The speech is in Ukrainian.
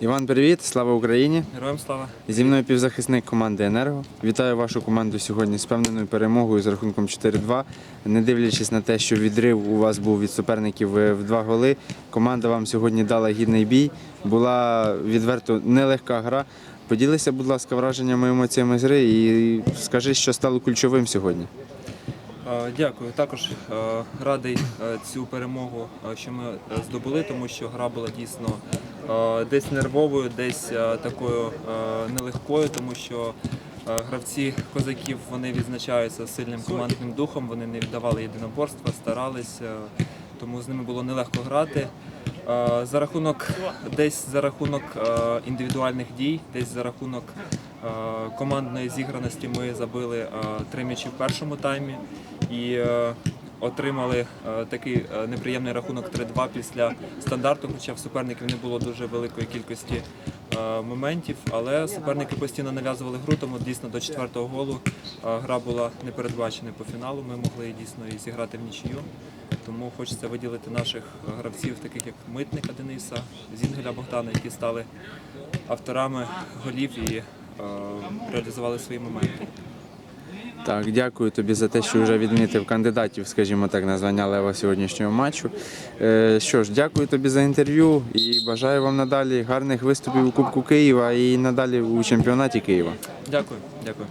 Іван, привіт, слава Україні! Героям слава. Зі мною півзахисник команди Енерго. Вітаю вашу команду сьогодні з впевненою перемогою з рахунком 4-2. Не дивлячись на те, що відрив у вас був від суперників е, в два голи. Команда вам сьогодні дала гідний бій. Була відверто нелегка гра. Поділися, будь ласка, враженнями емоціями з гри і скажи, що стало ключовим сьогодні. Е, Дякую. Також е, радий е, цю перемогу, що ми здобули, тому що гра була дійсно десь нервовою, десь такою нелегкою, тому що гравці козаків вони відзначаються сильним командним духом, вони не віддавали єдиноборства, старались, е, тому з ними було нелегко грати. Е, За рахунок десь за рахунок е, індивідуальних дій, десь за рахунок е, командної зіграності ми забили три м'ячі в першому таймі і отримали такий неприємний рахунок 3-2 після стандарту, хоча в суперників не було дуже великої кількості моментів, але суперники постійно нав'язували гру, тому дійсно до четвертого голу гра була не передбачена по фіналу. Ми могли дійсно і зіграти в нічию. Тому хочеться виділити наших гравців, таких як Митника Дениса, Зінгеля Богдана, які стали авторами голів і е, реалізували свої моменти. Так, дякую тобі за те, що вже відмітив кандидатів, скажімо так, на звання лева сьогоднішнього матчу. Е, що ж, дякую тобі за інтерв'ю і бажаю вам надалі гарних виступів у Кубку Києва і надалі у чемпіонаті Києва. Дякую, дякую.